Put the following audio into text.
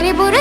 కరిబుర